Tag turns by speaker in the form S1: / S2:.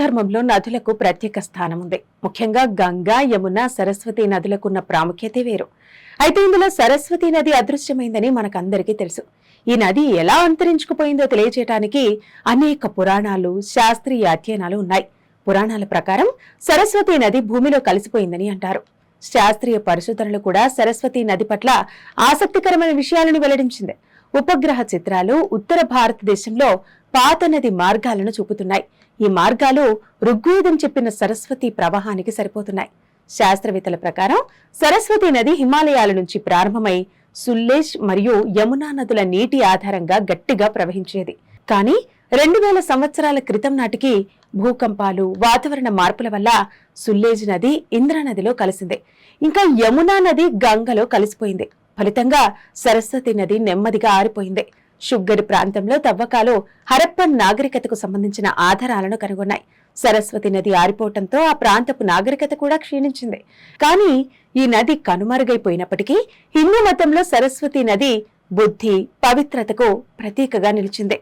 S1: ధర్మంలో నదులకు ప్రత్యేక స్థానం ఉంది ముఖ్యంగా గంగా యమున సరస్వతి నదులకున్న ప్రాముఖ్యతే వేరు. అయితే ఇందులో సరస్వతి నది అదృశ్యమైందని మనకందరికీ తెలుసు. ఈ నది ఎలా అంతరించుకుపోయిందో తెలియజేయటానికి అనేక పురాణాలు శాస్త్రీయ అధ్యయనాలు ఉన్నాయి. పురాణాల ప్రకారం సరస్వతి నది భూమిలో కలిసిపోయిందని అంటారు. శాస్త్రీయ పరిశోధనలు కూడా సరస్వతి నది పట్ల ఆసక్తికరమైన విషయాలను వెల్లడించింది. ఉపగ్రహ చిత్రాలు ఉత్తర భారతదేశంలో పాత నది మార్గాలను చూపుతున్నాయి. ఈ మార్గాలు ఋగ్వేదం చెప్పిన సరస్వతి ప్రవాహానికి సరిపోతున్నాయి. శాస్త్రవేత్తల ప్రకారం సరస్వతి నది హిమాలయాల నుంచి ప్రారంభమై సుల్లేష్ మరియు యమునా నదుల నీటి ఆధారంగా గట్టిగా ప్రవహించేది. కానీ రెండు వేల సంవత్సరాల క్రితం నాటికి భూకంపాలు వాతావరణ మార్పుల వల్ల సుల్లేజ్ నది ఇంద్రనదిలో కలిసింది. ఇంకా యమునా నది గంగలో కలిసిపోయింది. ఫలితంగా సరస్వతి నది నెమ్మదిగా ఆరిపోయింది. షుగ్గర్ ప్రాంతంలో తవ్వకాలు హరప్పన్ నాగరికతకు సంబంధించిన ఆధారాలను కనుగొన్నాయి. సరస్వతి నది ఆరిపోవటంతో ఆ ప్రాంతపు నాగరికత కూడా క్షీణించింది. కానీ ఈ నది కనుమరుగైపోయినప్పటికీ హిందూ మతంలో సరస్వతి నది బుద్ధి పవిత్రతకు ప్రతీకగా నిలిచింది.